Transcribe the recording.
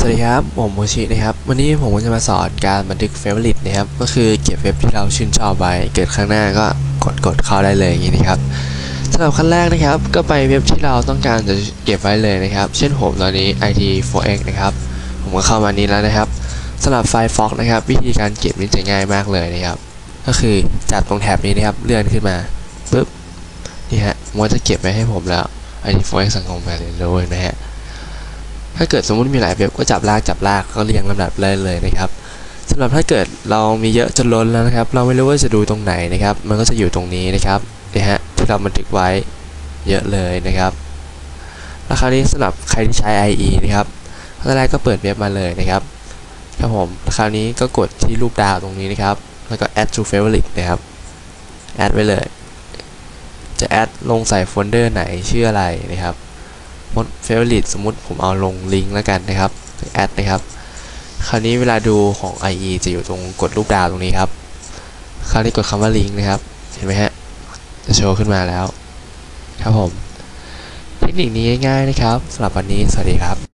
สวัสดีครับ ผมโมชินะครับ วันนี้ผมก็จะมาสอนการบันทึกเฟเวอริตนะครับ ก็คือเก็บเว็บที่เราชื่นชอบไว้ เกิดข้างหน้าก็กดกดเข้าได้เลยอย่างนี้นะครับสำหรับขั้นแรกนะครับ ก็ไปเว็บที่เราต้องการจะเก็บไว้เลยนะครับ เช่นผมตอนนี้ IT4x นะครับ ผมก็เข้ามานี้แล้วนะครับสำหรับไฟล์ Fox นะครับ วิธีการเก็บนี่จะง่ายมากเลยนะครับ ก็คือจับตรงแถบนี้นะครับ เลื่อนขึ้นมาปุ๊บ นี่ฮะมันก็จะเก็บไว้ให้ผมแล้ว IT4x สังคมการเรียนรู้เห็นไหมฮะ ถ้าเกิดสมมุติมีหลายเว็บก็จับลากจับลากก็เรียงลำดับเลยเลยนะครับสำหรับถ้าเกิดเรามีเยอะจนล้นแล้วนะครับ เราไม่รู้ว่าจะดูตรงไหนนะครับ มันก็จะอยู่ตรงนี้นะครับนี่ฮะที่เราบันทึกไว้เยอะเลยนะครับแล้วคราวนี้สำหรับใครที่ใช้ IE นะครับขั้นแรกก็เปิดเว็บมาเลยนะครับครับผมแล้วคราวนี้ก็กดที่รูปดาวตรงนี้นะครับ แล้วก็ add to favorite นะครับ add ไว้เลย จะ add ลงใส่โฟลเดอร์ไหนชื่ออะไรนะครับ มดเฟเวอริตสมมติผมเอาลงลิงก์แล้วกันนะครับแอดนะครับ คราวนี้เวลาดูของ IE จะอยู่ตรงกดรูปดาวตรงนี้ครับ คราวนี้กดคำว่าลิงก์นะครับ เห็นไหมฮะ จะโชว์ขึ้นมาแล้ว ครับผม เทคนิคนี้ง่ายๆนะครับสำหรับวันนี้ สวัสดีครับ